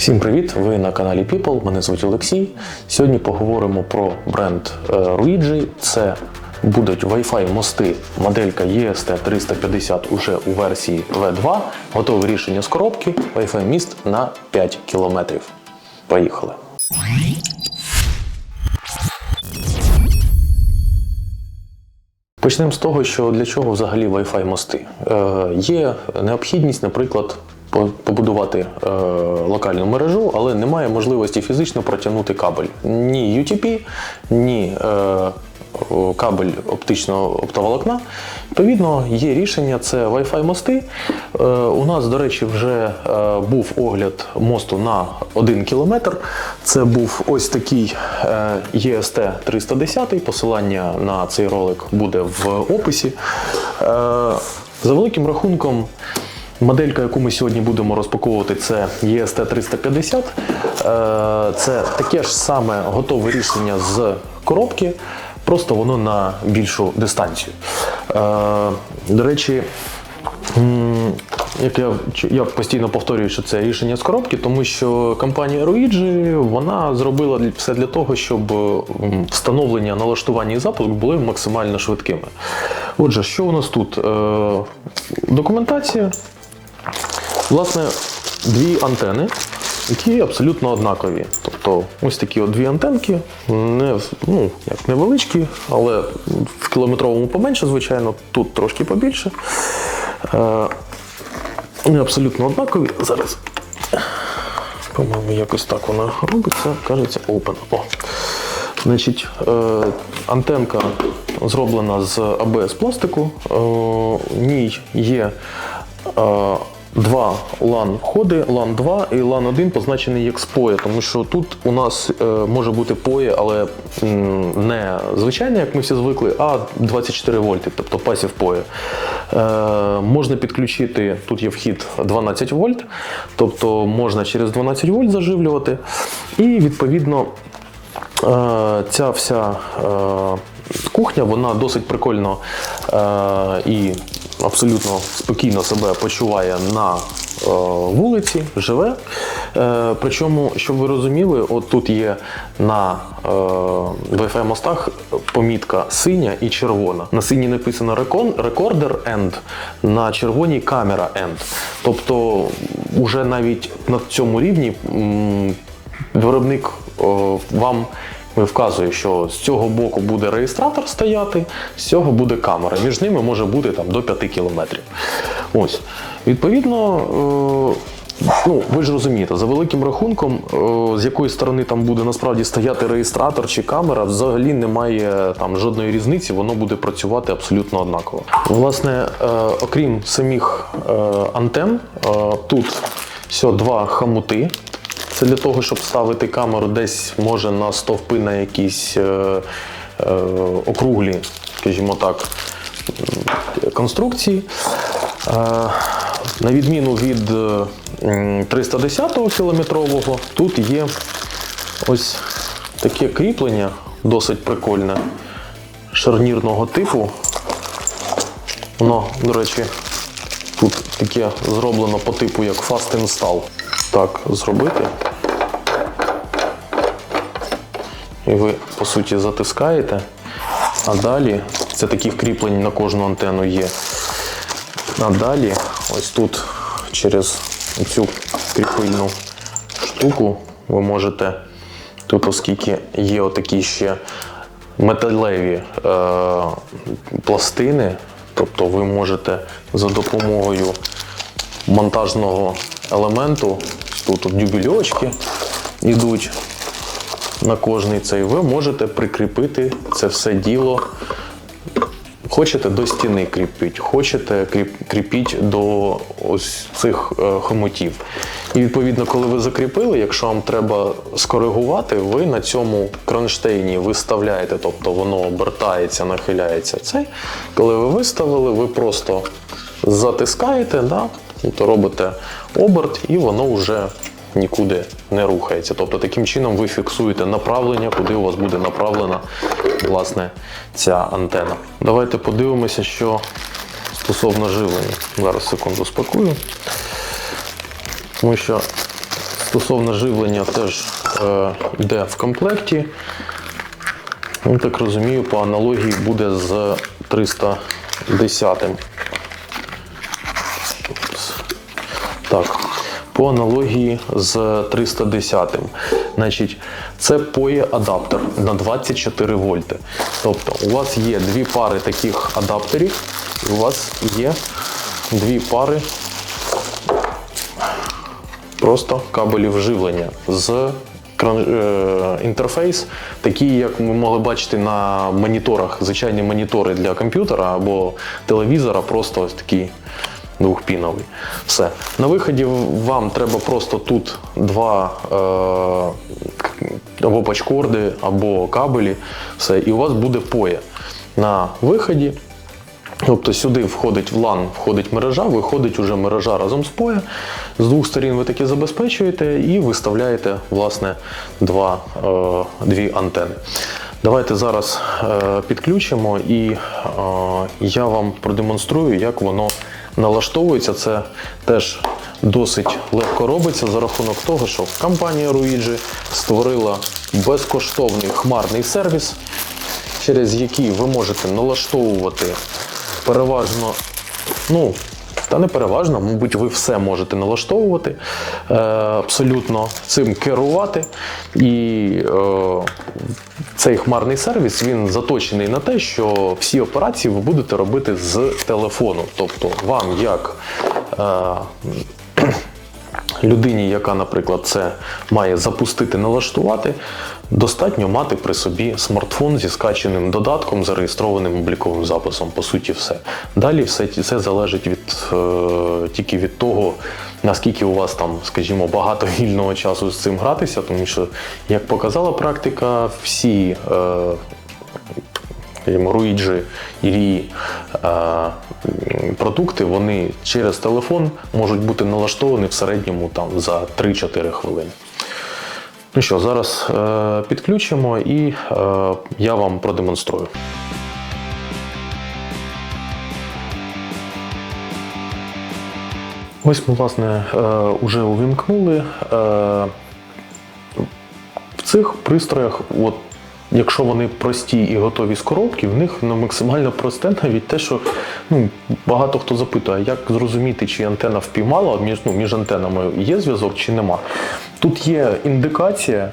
Всім привіт! Ви на каналі People. Мене звуть Олексій. Сьогодні поговоримо про бренд е, Ruigi. Це будуть Wi-Fi мости, моделька EST 350 уже у версії V2. Готове рішення з коробки. Wi-Fi міст на 5 км. Поїхали! Почнемо з того, що для чого взагалі Wi-Fi мости. Е, є необхідність, наприклад, побудувати е, локальну мережу, але немає можливості фізично протягнути кабель. Ні UTP, ні е, кабель оптичного оптоволокна. Відповідно, є рішення це Wi-Fi мости. Е, у нас, до речі, вже е, був огляд мосту на 1 кілометр. Це був ось такий е, EST 310. Посилання на цей ролик буде в описі. Е, за великим рахунком. Моделька, яку ми сьогодні будемо розпаковувати, це EST 350. Е, Це таке ж саме готове рішення з коробки, просто воно на більшу дистанцію. Е, До речі, як я, я постійно повторюю, що це рішення з коробки, тому що компанія Ruigi вона зробила все для того, щоб встановлення, налаштування і запуск були максимально швидкими. Отже, що у нас тут? Е, Документація. Власне, дві антени, які абсолютно однакові. Тобто ось такі от дві антенки, не, ну, як невеличкі, але в кілометровому поменше, звичайно, тут трошки побільше. Е, вони абсолютно однакові. Зараз, по-моєму, якось так вона робиться, кажеться open. О. Значить, е, антенка зроблена з АБС пластику. Е, в ній є два LAN ходи, LAN 2 і LAN 1 позначений як споє, тому що тут у нас е, може бути поє, але не звичайне, як ми всі звикли, а 24 вольти, тобто пасів поє. Е, можна підключити, тут є вхід 12 вольт, тобто можна через 12 вольт заживлювати. І відповідно Е, Ця вся е, кухня вона досить прикольно і абсолютно спокійно себе почуває на е, вулиці, живе. Е, Причому, щоб ви розуміли, от тут є на е, Wi-Fi мостах помітка синя і червона. На синій написано «Recon- Recorder End, на червоній камера End. Тобто, уже навіть на цьому рівні Виробник вам вказує, що з цього боку буде реєстратор стояти, з цього буде камера. Між ними може бути там до 5 кілометрів. Ось. Відповідно, е, ну, ви ж розумієте, за великим рахунком, е, з якої сторони там буде насправді стояти реєстратор чи камера, взагалі немає там жодної різниці, воно буде працювати абсолютно однаково. Власне, е, окрім самих антен, тут все два хамути. Це для того, щоб ставити камеру десь може на стовпи на якісь е, е, округлі, скажімо так, конструкції. Е, на відміну від е, 310-го кілометрового, тут є ось таке кріплення, досить прикольне, шарнірного типу. Воно, до речі, тут таке зроблено по типу як Fast Install. Так зробити. І ви, по суті, затискаєте, а далі це таких кріплень на кожну антенну є. А далі, ось тут через цю кріпильну штуку ви можете, тут, оскільки є отакі ще металеві е, пластини, тобто ви можете за допомогою монтажного елементу, тут дюбельочки йдуть на кожний цей, ви можете прикріпити це все діло. Хочете до стіни кріпіть, хочете кріп, кріпіть до ось цих е, хомутів. І відповідно, коли ви закріпили, якщо вам треба скоригувати, ви на цьому кронштейні виставляєте, тобто воно обертається, нахиляється цей. Коли ви виставили, ви просто затискаєте, да? Тобто робите оберт, і воно вже нікуди не рухається. Тобто таким чином ви фіксуєте направлення, куди у вас буде направлена власне ця антена. Давайте подивимося, що стосовно живлення. Зараз секунду спакую. Тому що Стосовно живлення теж е, йде в комплекті. Ну, так розумію, по аналогії буде з 310. Так, по аналогії з 310. Значить, це POE адаптер на 24 вольти. Тобто у вас є дві пари таких адаптерів, і у вас є дві пари просто кабелів живлення з е, інтерфейс, такий, як ми могли бачити на моніторах, звичайні монітори для комп'ютера або телевізора, просто ось такий двохпіновий. Все. На виході вам треба просто тут два е, або пачкорди, або кабелі, все, і у вас буде поє. На виході Тобто сюди входить в LAN, входить мережа, виходить уже мережа разом з POE. З двох сторін ви таки забезпечуєте і виставляєте власне два, е, дві антени. Давайте зараз е, підключимо і е, я вам продемонструю, як воно налаштовується. Це теж досить легко робиться за рахунок того, що компанія Ruigi створила безкоштовний хмарний сервіс, через який ви можете налаштовувати переважно, ну, та не переважно, мабуть, ви все можете налаштовувати, е, абсолютно цим керувати. І е, цей хмарний сервіс він заточений на те, що всі операції ви будете робити з телефону. Тобто вам як е, людині, яка, наприклад, це має запустити, налаштувати, достатньо мати при собі смартфон зі скаченим додатком, зареєстрованим обліковим записом. По суті, все. Далі все це залежить від е, тільки від того, наскільки у вас там, скажімо, багато вільного часу з цим гратися, тому що, як показала практика, всі. Е, Руїджі і Рії е, продукти, вони через телефон можуть бути налаштовані в середньому там, за 3-4 хвилини. Ну що, зараз е, підключимо і е, я вам продемонструю. Ось ми, власне, е, уже увімкнули. Е, в цих пристроях, от, якщо вони прості і готові з коробки, в них ну, максимально просте навіть те, що ну, багато хто запитує, як зрозуміти, чи антена впіймала між, ну, між антенами є зв'язок чи нема. Тут є індикація,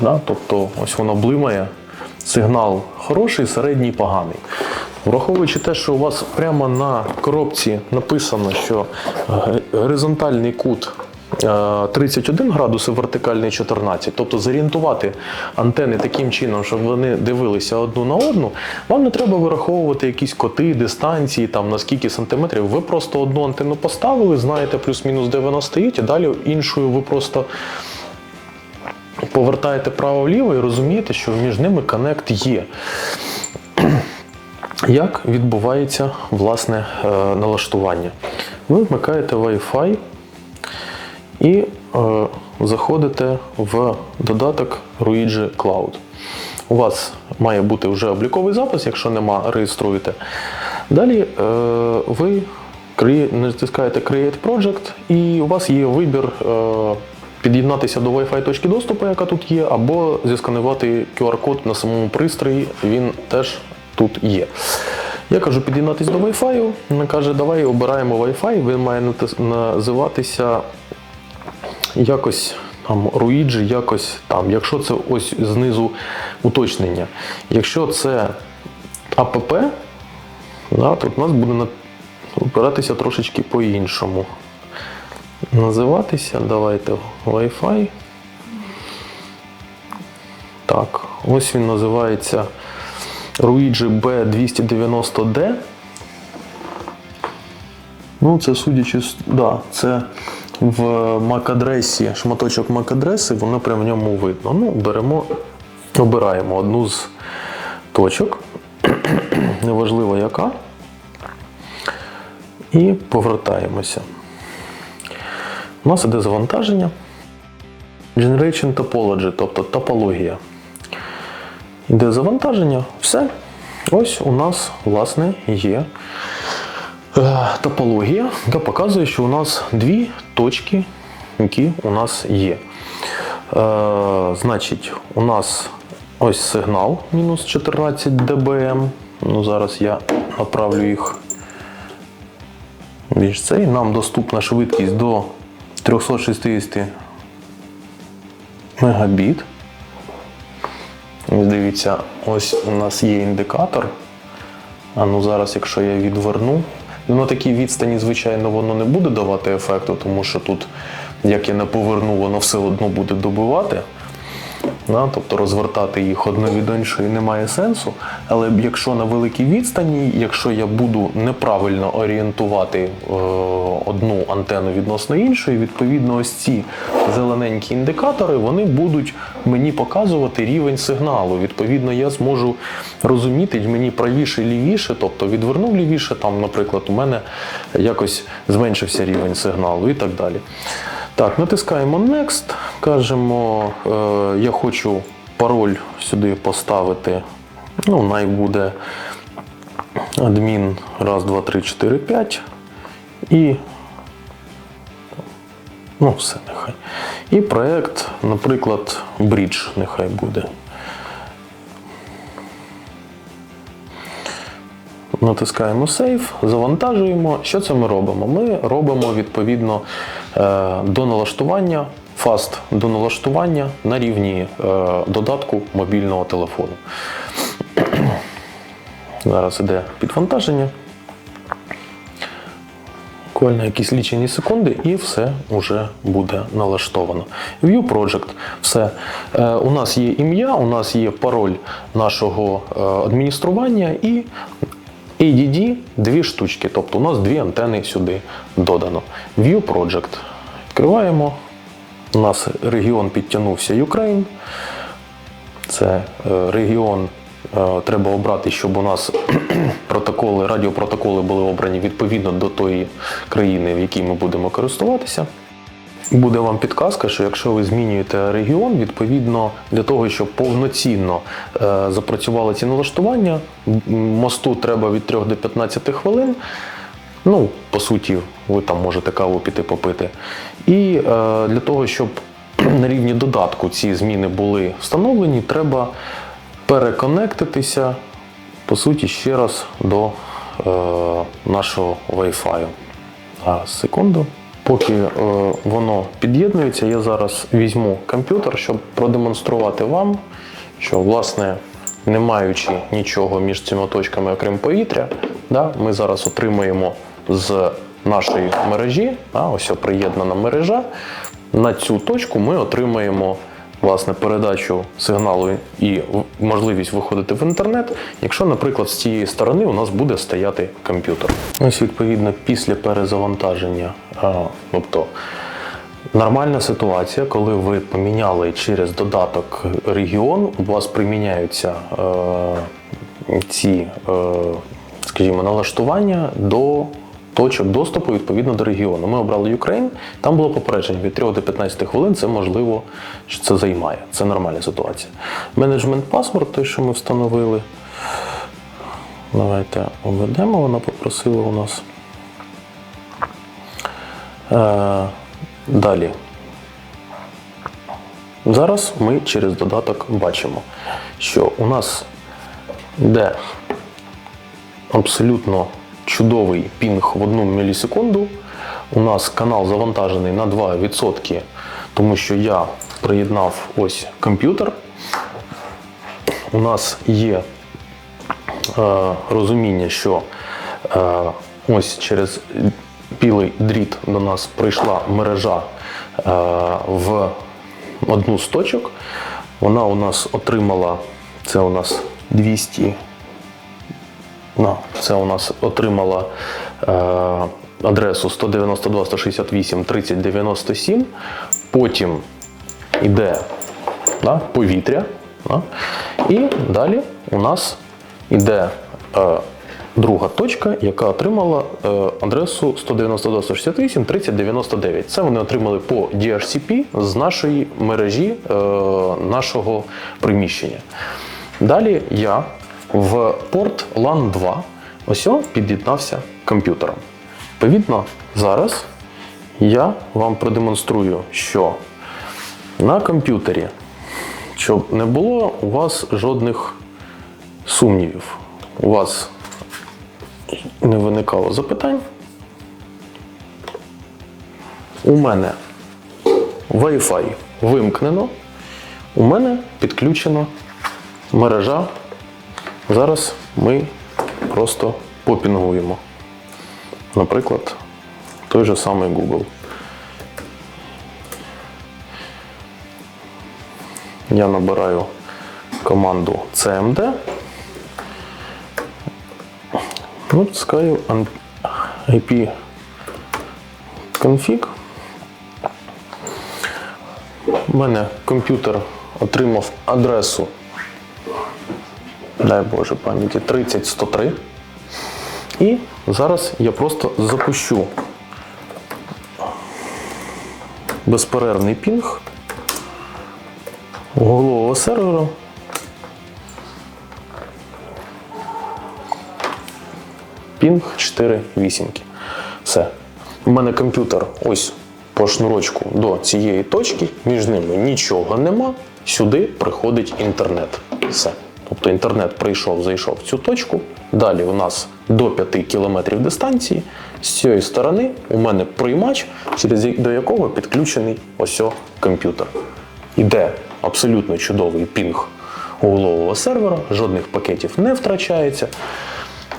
да, тобто ось воно блимає, сигнал хороший, середній поганий. Враховуючи те, що у вас прямо на коробці написано, що горизонтальний кут е, 31 градус і вертикальний 14, тобто зорієнтувати антени таким чином, щоб вони дивилися одну на одну, вам не треба вираховувати якісь коти, дистанції, там на скільки сантиметрів. Ви просто одну антенну поставили, знаєте плюс-мінус, де вона стоїть, і далі іншою ви просто повертаєте право-вліво і розумієте, що між ними коннект є. Як відбувається власне е, налаштування? Ви вмикаєте Wi-Fi і е, заходите в додаток Ruigi Cloud. У вас має бути вже обліковий запис, якщо нема, реєструєте. Далі е, ви натискаєте Create Project, і у вас є вибір. Під'єднатися до Wi-Fi точки доступу, яка тут є, або зісканувати QR-код на самому пристрої, він теж тут є. Я кажу під'єднатися до Wi-Fi, він каже, давай обираємо Wi-Fi, він має називатися якось там Руїджі, якось там. Якщо це ось знизу уточнення. Якщо це АПП, да, то у нас буде обиратися трошечки по-іншому. Називатися, давайте Wi-Fi. Так, ось він називається Ruigi B290D. Ну, це судячи. Да, це в MAC-адресі, шматочок MAC-адреси, воно прямо в ньому видно. Ну, беремо, обираємо одну з точок, неважливо яка. І повертаємося. У нас іде завантаження. Generation Topology, тобто топологія. Іде завантаження, все. Ось у нас, власне, є е, топологія, яка показує, що у нас дві точки які у нас є. Е, значить, у нас ось сигнал мінус 14 dBm. Ну, зараз я направлю їх більш цей. Нам доступна швидкість до 360 мегабіт. Дивіться, ось у нас є індикатор. А ну зараз, якщо я відверну, ну на такій відстані, звичайно, воно не буде давати ефекту, тому що тут, як я не поверну, воно все одно буде добивати. Да, тобто розвертати їх одне від іншої немає сенсу. Але якщо на великій відстані, якщо я буду неправильно орієнтувати е, одну антенну відносно іншої, відповідно, ось ці зелененькі індикатори вони будуть мені показувати рівень сигналу. Відповідно, я зможу розуміти мені правіше, лівіше, тобто відвернув лівіше, там, наприклад, у мене якось зменшився рівень сигналу і так далі. Так, натискаємо Next, кажемо, е, я хочу пароль сюди поставити. Ну, най буде адмін 1, 2, 3, 4, 5. І ну, все нехай. І проект, наприклад, Bridge нехай буде. Натискаємо Save, завантажуємо. Що це ми робимо? Ми робимо відповідно е, до налаштування, фаст до налаштування на рівні е, додатку мобільного телефону. Зараз іде підвантаження. Буквально якісь лічені секунди, і все вже буде налаштовано. View Project, все. Е, у нас є ім'я, у нас є пароль нашого е, адміністрування і ADD дві штучки, тобто у нас дві антени сюди додано. View Project. Відкриваємо. У нас регіон підтягнувся Ukraine. Це е, регіон е, треба обрати, щоб у нас протоколи, радіопротоколи були обрані відповідно до тої країни, в якій ми будемо користуватися. Буде вам підказка, що якщо ви змінюєте регіон, відповідно для того, щоб повноцінно е, запрацювали ці налаштування, мосту треба від 3 до 15 хвилин. Ну, по суті, ви там можете каву піти попити. І е, для того, щоб на рівні додатку ці зміни були встановлені, треба переконектитися, по суті, ще раз до е, нашого Wi-Fi. Зараз, секунду. Поки е, воно під'єднується, я зараз візьму комп'ютер, щоб продемонструвати вам, що власне, не маючи нічого між цими точками, окрім повітря, да, ми зараз отримаємо з нашої мережі, а, ось приєднана мережа. На цю точку ми отримаємо власне передачу сигналу і можливість виходити в інтернет, якщо, наприклад, з цієї сторони у нас буде стояти комп'ютер. Ось відповідно після перезавантаження, тобто нормальна ситуація, коли ви поміняли через додаток регіон, у вас приміняються е, ці, е, скажімо, налаштування до точок доступу відповідно до регіону. Ми обрали Україн, там було попередження від 3 до 15 хвилин. Це можливо, що це займає. Це нормальна ситуація. Менеджмент паспорт, той, що ми встановили. Давайте обведемо, вона попросила у нас. Е, далі. Зараз ми через додаток бачимо, що у нас йде абсолютно чудовий пінг в одну мілісекунду. У нас канал завантажений на 2%, тому що я приєднав ось комп'ютер. У нас є е, розуміння, що е, ось через білий дріт до нас прийшла мережа е, в одну з точок. Вона у нас отримала, це у нас 200 Ну, це у нас отримала е, адресу 192 168 30 97. Потім йде да, повітря. Да, і далі у нас йде е, друга точка, яка отримала е, адресу 192 168 30 99. Це вони отримали по DHCP з нашої мережі е, нашого приміщення. Далі я в порт LAN 2 ось під'єднався комп'ютером. Відповідно, зараз я вам продемонструю, що на комп'ютері, щоб не було у вас жодних сумнівів, у вас не виникало запитань. У мене Wi-Fi вимкнено, у мене підключена мережа. Зараз ми просто попінгуємо. Наприклад, той же самий Google. Я набираю команду CMD. Натискаю IP config. У мене комп'ютер отримав адресу, дай Боже пам'яті, 30103. І зараз я просто запущу безперервний пінг голового сервера. Пінг 4 вісімки. Все. У мене комп'ютер ось по шнурочку до цієї точки, між ними нічого нема. Сюди приходить інтернет. Все. Тобто інтернет прийшов, зайшов в цю точку. Далі у нас до 5 кілометрів дистанції. З цієї сторони у мене приймач, через до якого підключений ось комп'ютер. Іде абсолютно чудовий пінг голового сервера, жодних пакетів не втрачається.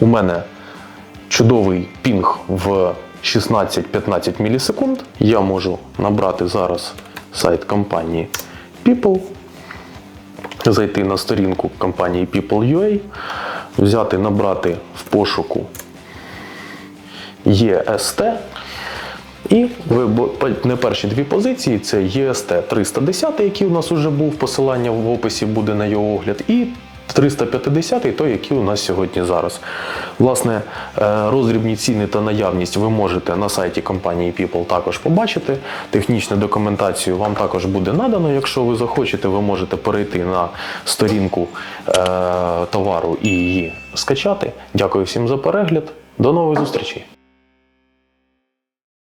У мене чудовий пінг в 16-15 мілісекунд. Я можу набрати зараз сайт компанії People, зайти на сторінку компанії People.ua, взяти, набрати в пошуку EST. І ви не перші дві позиції це EST 310, який у нас вже був, посилання в описі буде на його огляд, і 350, той, який у нас сьогодні зараз. Власне, розрібні роздрібні ціни та наявність ви можете на сайті компанії People також побачити. Технічну документацію вам також буде надано. Якщо ви захочете, ви можете перейти на сторінку е, товару і її скачати. Дякую всім за перегляд. До нових зустрічей!